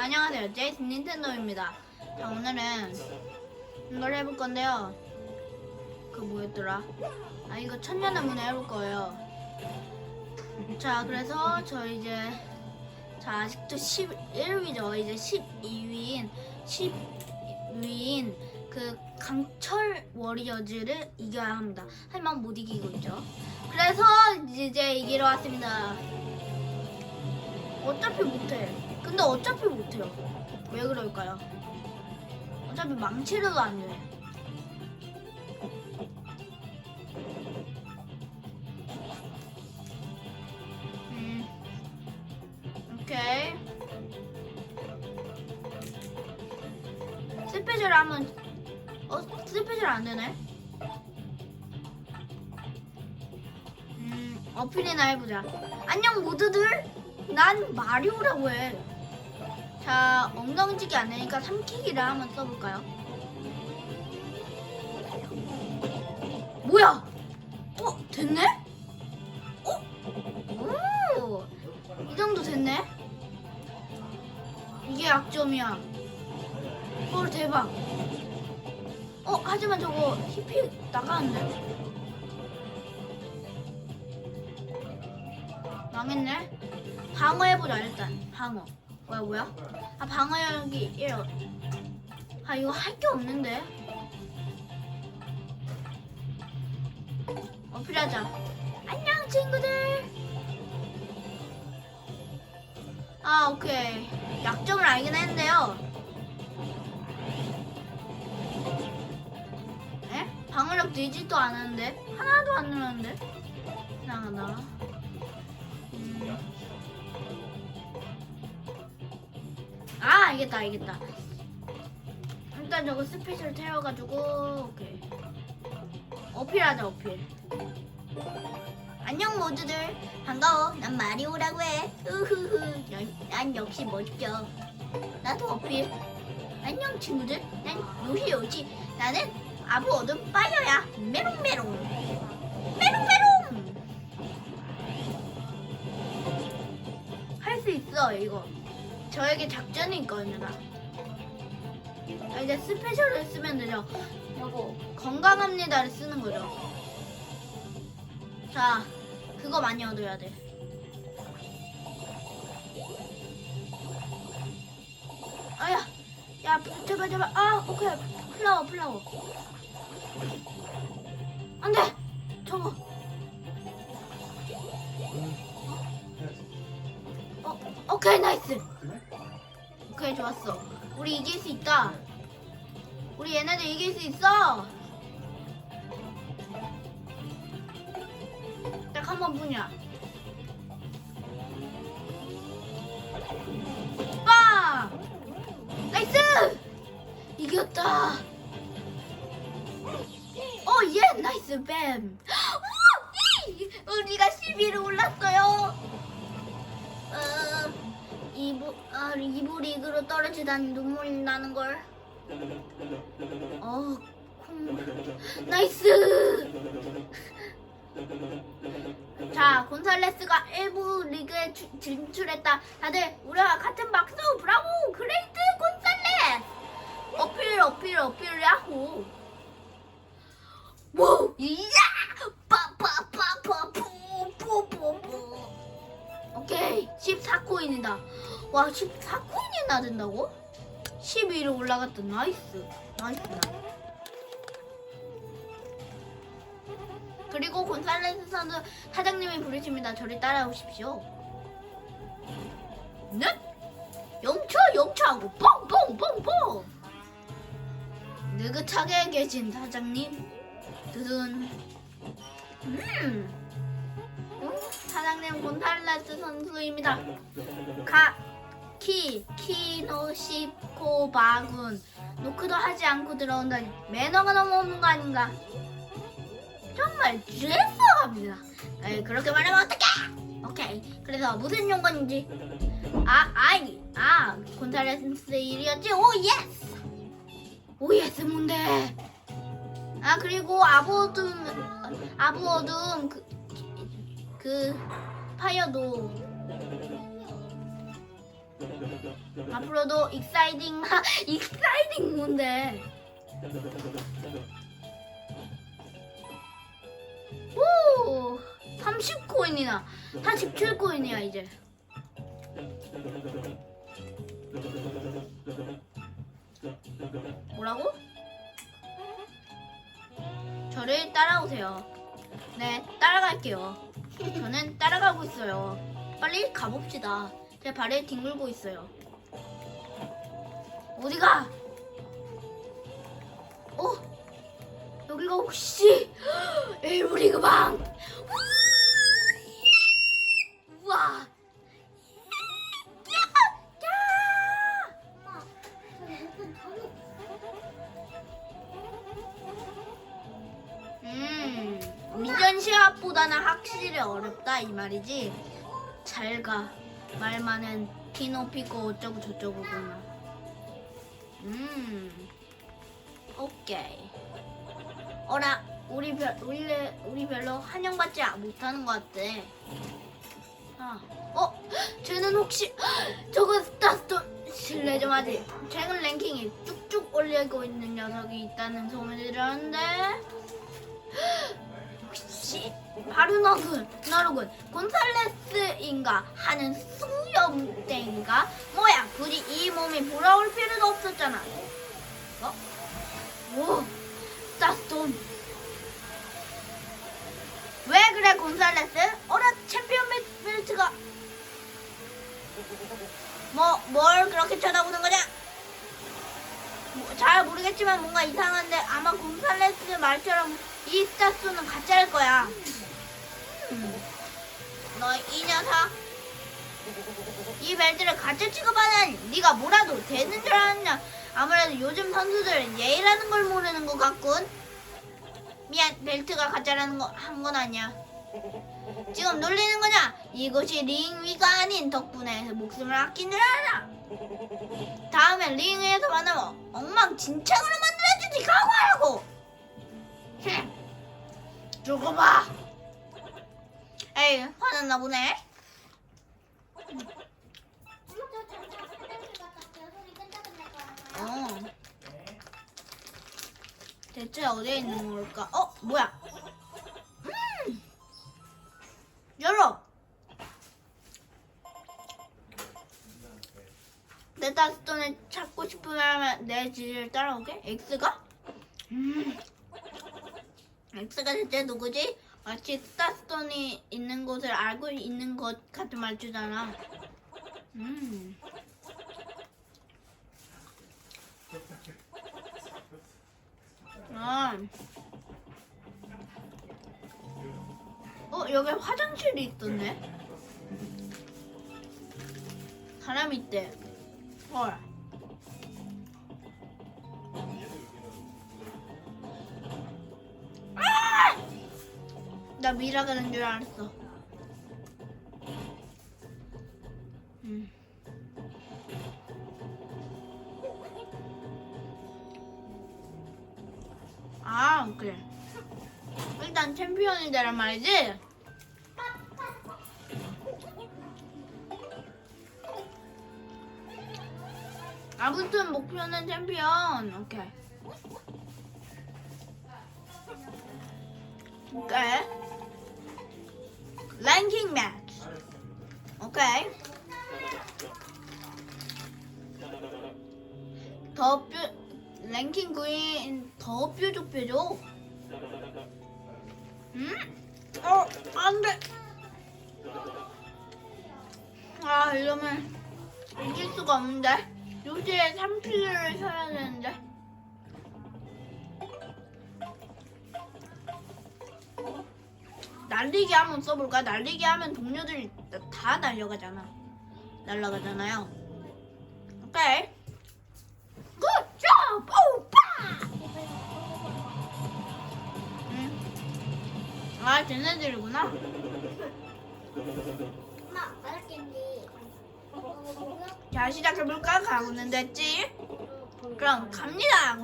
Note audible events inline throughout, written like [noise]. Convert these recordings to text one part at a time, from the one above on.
안녕하세요. 제이슨 닌텐도입니다. 자, 오늘은 이걸 해볼 건데요. 그 뭐였더라? 아, 이거 천년의 문에 해볼 거예요. 자, 그래서 저 이제 자, 아직도 11위죠. 이제 12위인 10위인 그 강철 워리어즈를 이겨야 합니다. 하지만 못 이기고 있죠. 그래서 이제 이기러 왔습니다. 어차피 못해. 근데 어차피 못해요. 왜 그럴까요? 어차피 망치려도 안 돼. 음. 오케이. 스페셜 하면 어 스페셜 안 되네. 음 어필이나 해보자. 안녕 모두들. 난 마리오라고 해. 자 엉덩이찌기 안 되니까 삼키기를 한번 써볼까요? 뭐야? 어 됐네? 어? 오. 이 정도 됐네? 이게 약점이야. 헐 대박. 어 하지만 저거 힙이 나가는데? 망했네. 방어 해보자 일단. 방어. 뭐야 뭐야? 아 방어력이 1. 아 이거 할 게 없는데. 어필하자. 안녕 친구들. 아 오케이. 약점을 알긴 했는데요. 에? 방어력 되지도 않았는데 하나도 안 늘었는데 이상하다. 알겠다 알겠다. 일단 저거 스페셜 태워가지고 오케이. 어필하자 어필. 안녕 모두들. 반가워. 난 마리오라고 해. 으흐흐 난, 난 역시 멋져. 나도 어필. 안녕 친구들. 난 요시 요시 나는 아부 어둠 파이어야. 메롱메롱. 메롱메롱! 할 수 있어 이거 저에게 작전이 있거든요 나. 자, 이제 스페셜을 쓰면 되죠. 요거 건강합니다를 쓰는 거죠. 자 그거 많이 얻어야 돼. 아야 야 제발 제발. 아 오케이. 플라워 플라워. 안 돼! 저거. 어 오케이 나이스 오케이 좋았어. 우리 이길 수 있다. 우리 얘네들 이길 수 있어. 딱 한 번뿐이야. 빵 나이스! 이겼다. 어예 나이스 뱀. [gasps] 우와, 이! 우리가 10위로 올랐어요. 어, 이부, 아, 이부 리그로 떨어지다니 눈물이 나는 걸. 어, 콩. 나이스. 자, 곤살레스가 1부 리그에 주- 진출했다. 다들 우리와 같은 박수, 브라보, 그레이트 곤살레스. 어필, 어필, 어필, 야호. 뭐, 이야, 빠빠빠빠, 푸푸푸푸. 오케이 14코인이다 와 14코인이나 된다고? 12로 올라갔다. 나이스. 나이스다 그리고 곤살레스 선수 사장님이 부르십니다. 저를 따라오십시오. 네? 영차 영차하고 뻥뻥뻥뻥 느긋하게 계신 사장님. 두둔. 음. 음, 사장님 곤탈레스 선수입니다. 가, 키, 키노시코 바군. 노크도 하지 않고 들어온다니 매너가 너무 없는 거 아닌가? 정말 죄송합니다. 에이, 그렇게 말하면 어떡해? 오케이. 그래서 무슨 용건인지. 아, 아이, 아, 곤탈레스 일이었지? 오, 예스! 오, 예스, 뭔데? 아, 그리고 아부어둠, 아부어둠, 그, 그 파이어도 앞으로도 익사이딩 익사이딩 뭔데? 오 30코인이나 47코인이야 이제. 뭐라고? 저를 따라오세요. 네, 따라갈게요. 저는 따라가고 있어요. 빨리 가봅시다. 제 발에 뒹굴고 있어요. 어디가? 어? 여기가 혹시 에이브리그 방? 우와! 음, 미전 시합보다는 확실히 어렵다 이 말이지. 잘 가. 말 많은 피노 피코 어쩌고 저쩌고구나. 음, 오케이. 어라, 우리 별 우리 우리 별로 환영받지 못하는 것 같대. 아, 어, 쟤는 혹시 [gasps] 저거 스타스톤 실례 좀 하지. 최근 랭킹이 쭉쭉 올리고 있는 녀석이 있다는 소문이 들었는데. 혹시 바로 너군 너로군 곤살레스인가 하는 수염땡인가 뭐야 굳이 이 몸이 돌아올 필요도 없었잖아 어? 오 스타스톤 왜 그래 곤살레스? 어라 챔피언 벨- 벨트가 뭐 뭘 그렇게 쳐다보는 거냐? 뭐, 잘 모르겠지만 뭔가 이상한데 아마 곤살레스 말처럼 이 스타스는 가짜일 거야. 음. 너이 녀석. 이 벨트를 가짜 취급하다니 네가 뭐라도 되는 줄 아느냐? 아무래도 요즘 선수들은 예의라는 걸 모르는 것 같군. 미안 벨트가 가짜라는 거 한 건 아니야. 지금 놀리는 거냐? 이것이 링 위가 아닌 덕분에 목숨을 줄 알아. 다음엔 링 위에서 만나면 엉망진창으로 만들어주지 각오하라고 흠. 두고 봐. 에이, 화났나 보네. 어. 대체 어디에 있는 걸까? 어, 뭐야? 음! 열어! 내 다스톤을 찾고 싶으면 내 지를 따라오게? X가? 음. X가 대체 누구지? 마치 스타스톤이 있는 곳을 알고 있는 것 같은 말투잖아. 음. 아. 어, 여기 화장실이 있던데? 사람 있대. 헐. 나 미라 가는 줄 알았어. 음. 아, 그래. 일단 챔피언이 되란 말이지? 아무튼 목표는 챔피언. 오케이. 오케이. 랭킹 매치. 오케이. 더 뾰, 랭킹 9인 더 뾰족뾰족. 음? 어, 안 돼. 아, 이러면 이길 수가 없는데. 요새 3킬을 쳐야 되는데. 날리기 한번 써볼까? 날리기 하면 동료들이 다- 다 날려가잖아. 날라가잖아요. 오케이. 굿잡! 오빠! 응. 아, 쟤네들이구나. 엄마, 맛있겠니? 자, 시작해볼까? 가고는 됐지? 그럼 갑니다.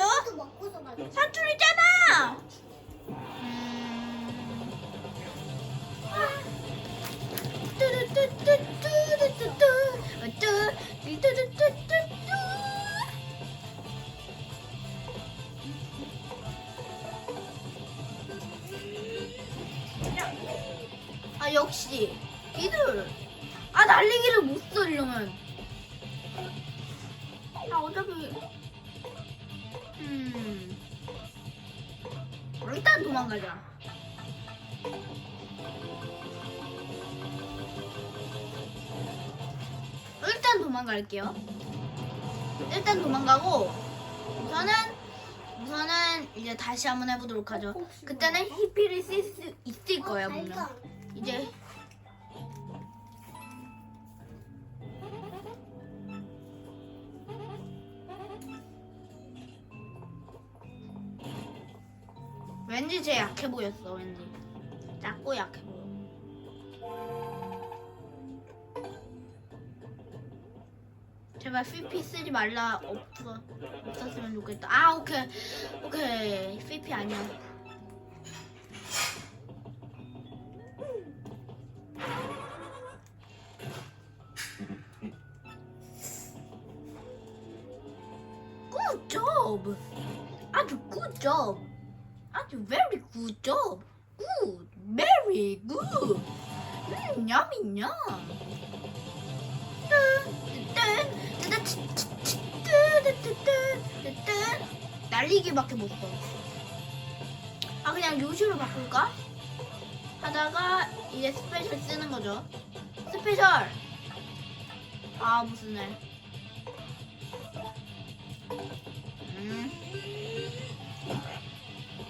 나도 먹고서 가자. 사투리잖아! 아 역시. 이들. 아 날리기를 못써 이러면. 아 어차피. 음. 일단 도망가자 일단 도망갈게요. 일단 도망가고 우선은 우선은 이제 다시 한번 해보도록 하죠. 그때는 히피를 쓸 수 있을 거예요 분명 이제 왠지 쟤 약해 보였어 왠지. 작고 약해 보여 제발 PP 쓰지 말라. 없어. 없었으면 좋겠다. 아 오케이. 오케이. PP 아니야 날리기밖에 못 써. 아 그냥 요시로 바꿀까? 하다가 이제 스페셜 쓰는 거죠. 스페셜. 아 무슨 애. 음.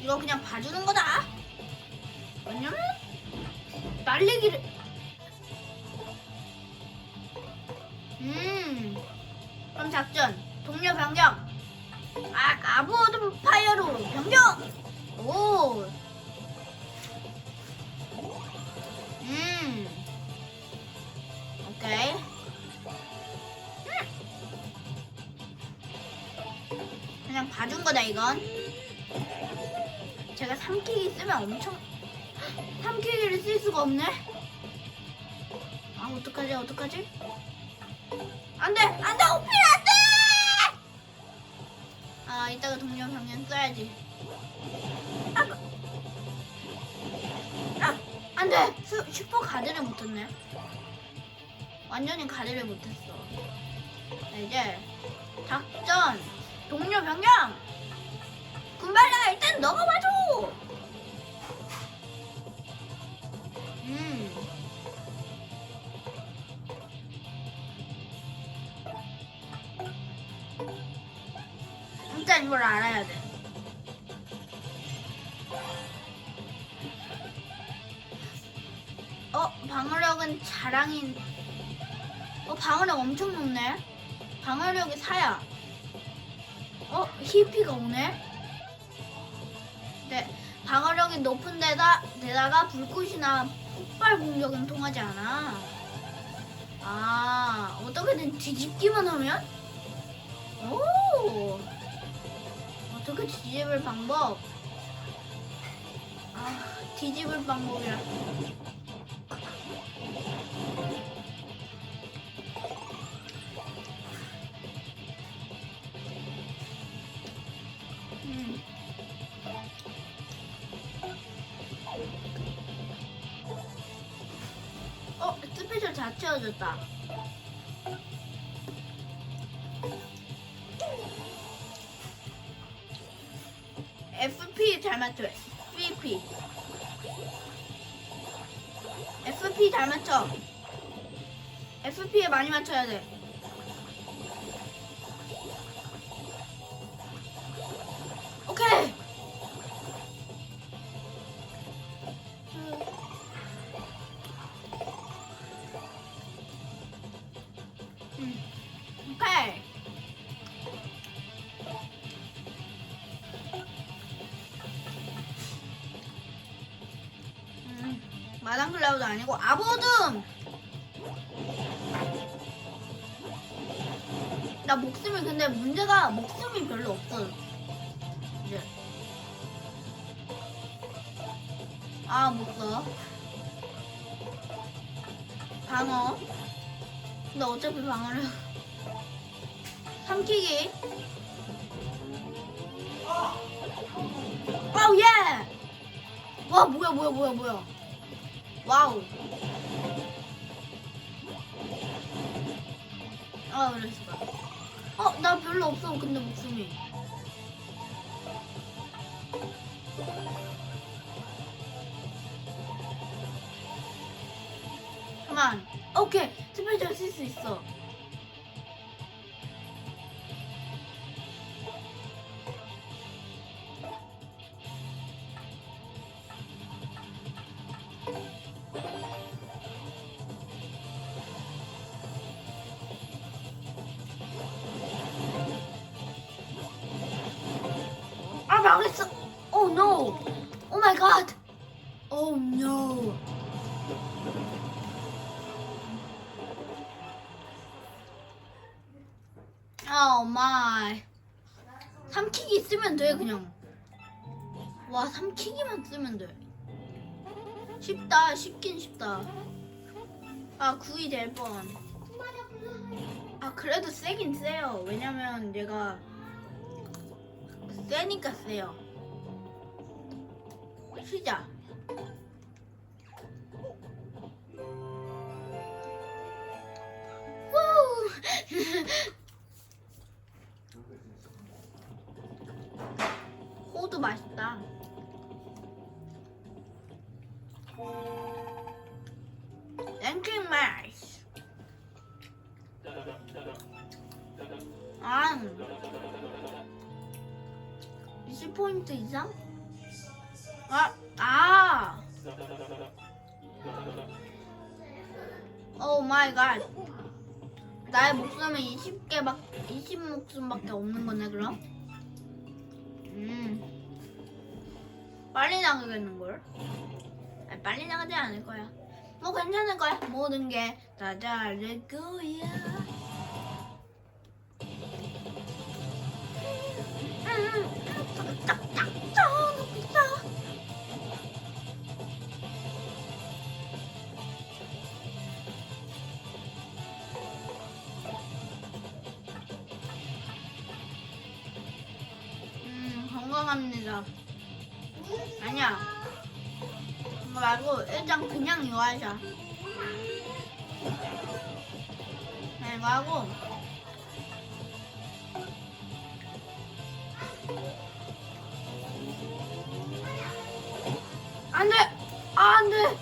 이거 그냥 봐주는 거다. 왜냐면 날리기를. 음. 그럼 작전 동료 변경. 아 아부어드 파이어로 변경. 오. 음. 오케이. 그냥 봐준 거다 이건. 제가 삼키기 쓰면 엄청 삼키기를 쓸 수가 없네. 아 어떡하지 어떡하지? 안 돼 안 돼 오필 안돼. 아 이따가 동료 병력 써야지. 아, 그- 아 안돼 슈, 슈퍼 가드를 못했네. 완전히 가드를 못했어. 자, 이제 작전 동료 병력 군발야 일단 봐줘. 음. 일단 이걸 알아야 돼. 어 방어력은 자랑인. 어 방어력 엄청 높네. 방어력이 사야. 어 히피가 오네. 네, 방어력이 높은 데다 데다가 불꽃이나 폭발 공격은 통하지 않아. 아, 어떻게든 뒤집기만 하면? 오, 어떻게 뒤집을 방법? 아, 뒤집을 방법이라. 음. 어, 스페셜 다 채워졌다. FP 잘 맞춰. FP. FP 잘 맞춰. FP에 많이 맞춰야 돼. 마당 클라우드 아니고 아보듬. 나 목숨이 근데 문제가 목숨이 별로 없어. 이제. 아, 못 써. 방어. 근데 어차피 방어를 [laughs] 삼키기. 와우 예. 와 뭐야 뭐야 뭐야 뭐야. 와우. 아 그랬어. 어 나 별로 없어 근데 목숨이. 가만. 오케이 스페셜 쓸수 있어. No. Oh my god. Oh no. Oh my. 삼키기 쓰면 돼 그냥. 와 삼키기만 쓰면 돼. 쉽다 쉽긴 쉽다. 아 구이 될 뻔. 아 그래도 세긴 세요. 왜냐면 얘가 세니까 세요. 우! 호두 맛있다. 랭킹 맛. 아. 20포인트 이상? 마이 갓. 나의 목숨은 20개밖 20 목숨밖에 없는 거네 그럼? 음. 빨리 나가겠는 걸? 아니, 빨리 나가지 않을 거야. 뭐 괜찮을 거야. 모든 게 다 잘될 거야. 음, 딱딱 딱 음, 건강합니다. 아니야. 그거 말고 일단 그냥 이거 하자. 네, 하고. 안 돼! 아, 안 돼!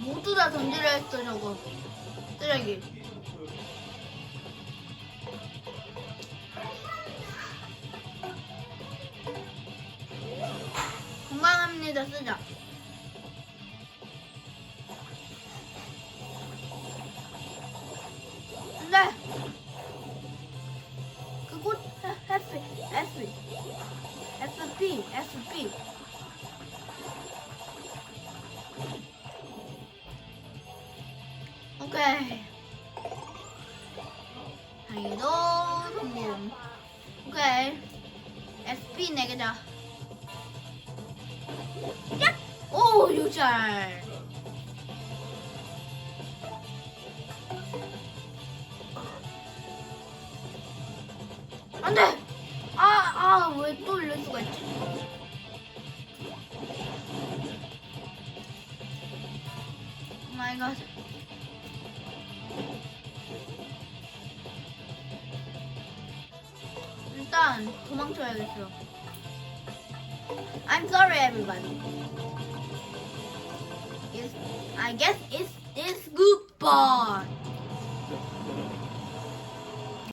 모두 다 던지려 했어, 저거. 건강합 안 돼! 아, 아, 왜 또 이럴 수가 있지? 오 마이 갓. 일단 도망쳐야겠어. I'm sorry, everybody. It's, I guess it's it's goodbye.